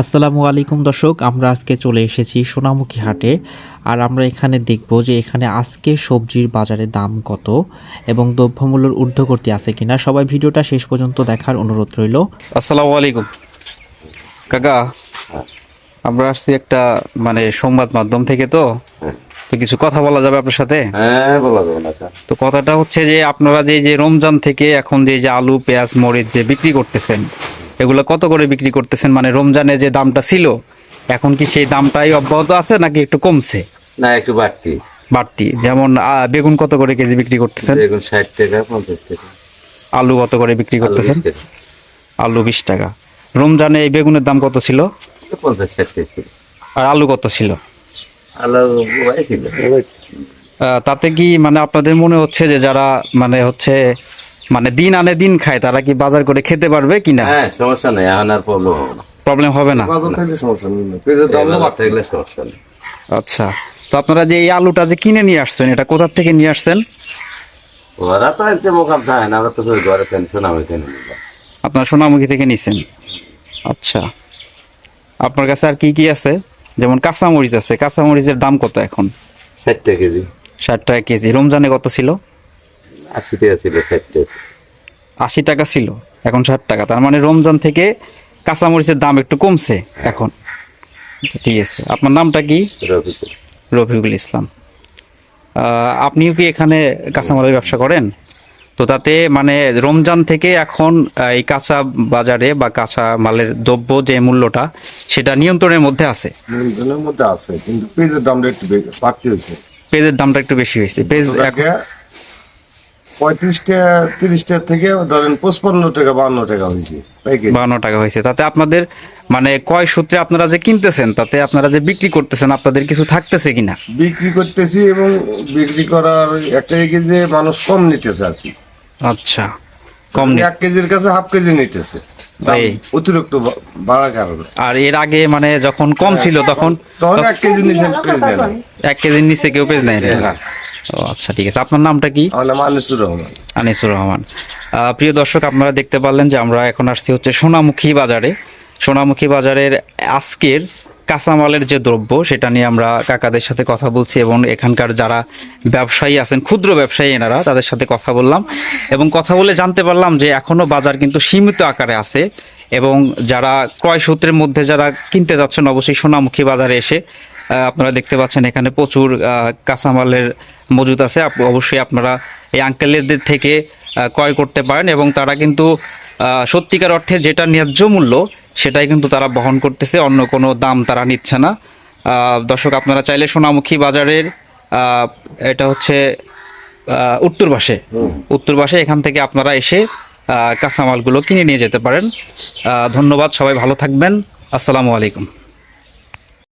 আসসালামু আলাইকুম দর্শক আমরা আজকে চলে এসেছি সোনামুখী হাটে আর আমরা এখানে দেখব যে এখানে আজকে সবজির বাজারে দাম কত এবং দ্রব্যমূল্যের ঊর্ধ্বগতি আছে কিনা। সবাই ভিডিওটা শেষ পর্যন্ত দেখার অনুরোধ রইল। আসসালামু আলাইকুম। কাকা আমরা আসছি একটা মানে সংবাদ মাধ্যম থেকে তো। তো কিছু কথা বলা যাবে আপনার সাথে? হ্যাঁ বলা যাবে না তো কথাটা হচ্ছে যে আপনারা যে যে রমজান থেকে এখন যে যে আলু পেঁয়াজ মরিচ যে বিক্রি করতেছেন এগুলো কত করে বিক্রি করতেছেন? মানে রমজানে যে দামটা ছিল এখন কি সেই দামটাই অব্যাহত আছে নাকি একটু কমছে? না একটু বাড়তি। বাড়তি। যেমন বেগুন কত করে কেজি বিক্রি করতেছেন? দেখুন ষাট টাকা পঞ্চাশ টাকা। আলু কত করে বিক্রি করতেছেন? বিশ টাকা। আলু বিশ টাকা। রমজানে এই বেগুনের দাম কত ছিল? পঞ্চাশ ষাট টাকা ছিল। আর আলু কত ছিল? আলু ছিল। তাতে কি মানে আপনাদের মনে হচ্ছে যে যারা মানে হচ্ছে মানে দিন আনে দিন খায় তারা কি বাজার করে খেতে পারবে কিনা হ্যাঁ সমস্যা নেই এখন আর প্রবলেম হবে না। প্রবলেম হবে না? বাজার থাকলে সমস্যা নেই। পেঁয়াজের দাম থাকলে সমস্যা নেই। আচ্ছা তো আপনারা যে এই আলুটা যে কিনে নিয়ে আসছেন এটা কোথা থেকে নিয়ে আসছেন? ওরা তো আনছে মোকাম থাকে না আমরা তো শুধু ঘরে টেনশন আমি কিনে আপনার সোনামুখী থেকে নিছেন? আচ্ছা আপনার কাছে আর কি কি আছে? যেমন কাঁচামরিচ আছে কাঁচামরিচের দাম কত এখন? ষাট টাকা কেজি। ষাট টাকা কেজি। রমজানে কত ছিল? আশি টাকা ছিল ষাট টাকা আশি টাকা ছিল এখন ষাট টাকা। তার মানে রমজান থেকে কাঁচামরিচের দাম একটু কমছে এখন। ঠিক আছে আপনার নামটা কি? রফিকুল। ইসলাম। আপনিও কি এখানে কাঁচামালের ব্যবসা করেন? তো তাতে মানে রমজান থেকে এখন এই কাঁচা বাজারে বা কাঁচা মালের দ্রব্য যে মূল্যটা সেটা নিয়ন্ত্রণের মধ্যে আছে? নিয়ন্ত্রণের মধ্যে আছে কিন্তু পেঁয়াজের দামটা একটু বেশি- বাড়তি হয়েছে। পেঁয়াজের দামটা একটু বেশি হয়েছে। পেঁয়াজ পঁয়ত্রিশ টাকা তিরিশ টাকা থেকে ধরেন পঁচপান্ন টাকা বান্ন টাকা হয়েছে বাহান্ন টাকা হয়েছে। তাতে আপনাদের মানে কয় সূত্রে আপনারা যে কিনতেছেন তাতে আপনারা যে বিক্রি করতেছেন আপনাদের কিছু থাকতেছে কিনা? বিক্রি করতেছি এবং বিক্রি করার একটা যে মানুষ কম নিতেছে আর কি। আচ্ছা কম এক কেজির কাছে হাফ কেজি নিতেছে। অতিরিক্ত বাড়ার কারণে। আর এর আগে মানে যখন কম ছিল তখন তখন এক কেজি নিচে পেঁয়াজ নেয় না এক কেজির নিচে কেউ পেজ নেয় ও আচ্ছা ঠিক আছে। আপনার নামটা কি? আমার নাম আনিসুর রহমান। আনিসুর রহমান। প্রিয় দর্শক আপনারা দেখতে পারলেন যে আমরা এখন আসছি হচ্ছে সোনামুখী বাজারে। সোনামুখী বাজারের আজকের কাঁচামালের যে দ্রব্য সেটা নিয়ে আমরা কাকাদের সাথে কথা বলছি এবং এখানকার যারা ব্যবসায়ী আছেন ক্ষুদ্র ব্যবসায়ী এনারা তাদের সাথে কথা বললাম এবং কথা বলে জানতে পারলাম যে এখনও বাজার কিন্তু সীমিত আকারে আছে এবং যারা ক্রয় সূত্রের মধ্যে যারা কিনতে যাচ্ছেন অবশ্যই সোনামুখী বাজারে এসে আপনারা দেখতে পাচ্ছেন এখানে প্রচুর কাঁচামালের মজুদ আছে। অবশ্যই আপনারা এই আঙ্কেলদের থেকে ক্রয় করতে পারেন এবং তারা কিন্তু সত্যিকার অর্থে যেটা ন্যায্য মূল্য সেটাই কিন্তু তারা বহন করতেছে অন্য কোনো দাম তারা নিচ্ছে না। দর্শক আপনারা চাইলে সোনামুখী বাজারের এটা হচ্ছে উত্তর পাশে। উত্তর পাশে এখান থেকে আপনারা এসে কাঁচামালগুলো কিনে নিয়ে যেতে পারেন। ধন্যবাদ সবাই ভালো থাকবেন। আসসালামু আলাইকুম।